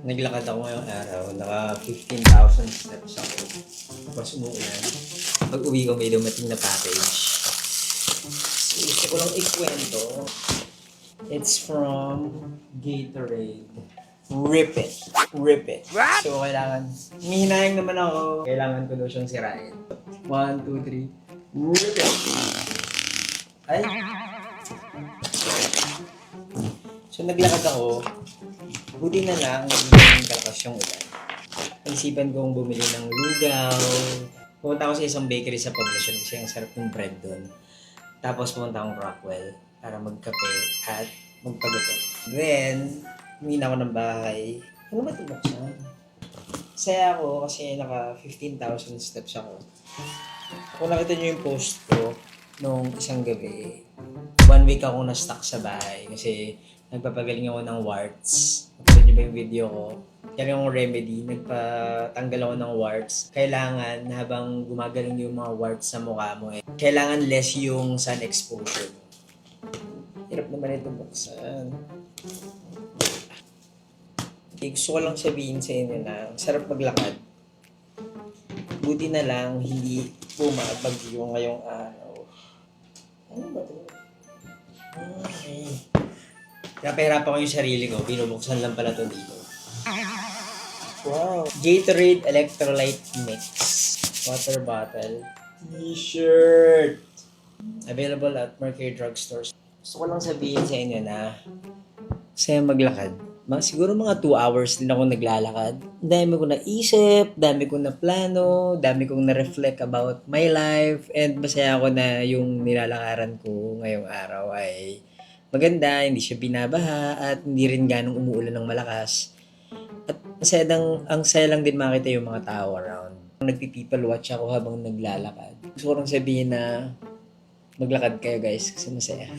Naglakad ako ngayong araw, naka 15,000 steps ako. Tapos umuulan. Pag uwi ko may dumating na package. So, gusto ko lang ikwento. It's from Gatorade. Rip it. Rip it. So, kailangan, mihinayang naman ako. Kailangan ko daw siyang sirain. One, two, three. Rip it. Ay. So, naglakad ako. Buti na lang, hindi kalakas yung ulan. Naisipan kong bumili ng lugaw. Pumunta ako sa isang bakery sa Poblacion kasi ang sarap ng bread doon. Tapos pumunta akong Rockwell para magkape at magpagutom. Then, humina ako ng bahay. Ano ba ito buksan? Saya ako kasi naka 15,000 steps ako. Kung nakita niyo yung post ko nung isang gabi, one week ako na-stuck sa bahay kasi nagpapagaling ako ng warts. Napanood niyo ba yung video ko? Yan yung remedy. Nagpatanggal ako ng warts. Kailangan habang gumagaling yung mga warts sa mukha mo, eh, kailangan less yung sun exposure. Hirap naman ito buksan. Eh, gusto ko lang sabihin sa inyo na sarap maglakad. Buti na lang hindi bumabagyo ngayong araw. Ano ba ito? Napahirapan ko yung sarili ko. Binubuksan lang pala to dito. Wow. Gatorade Electrolyte Mix. Water bottle. T-shirt. Available at Mercury Drugstores. Gusto ko lang sabihin sa inyo na saya maglakad. Mga, siguro mga 2 hours din ako naglalakad. Dami ko naisip, dami ko na plano, dami kong na-reflect about my life, and masaya ako na yung nilalakaran ko ngayong araw ay maganda, hindi siya binabaha, at hindi rin ganong umuulan ng malakas. At masaya lang, ang saya lang din makita yung mga tao around. Nagpi-people watch ako habang naglalakad. Gusto ko lang sabihin na maglakad kayo guys kasi masaya.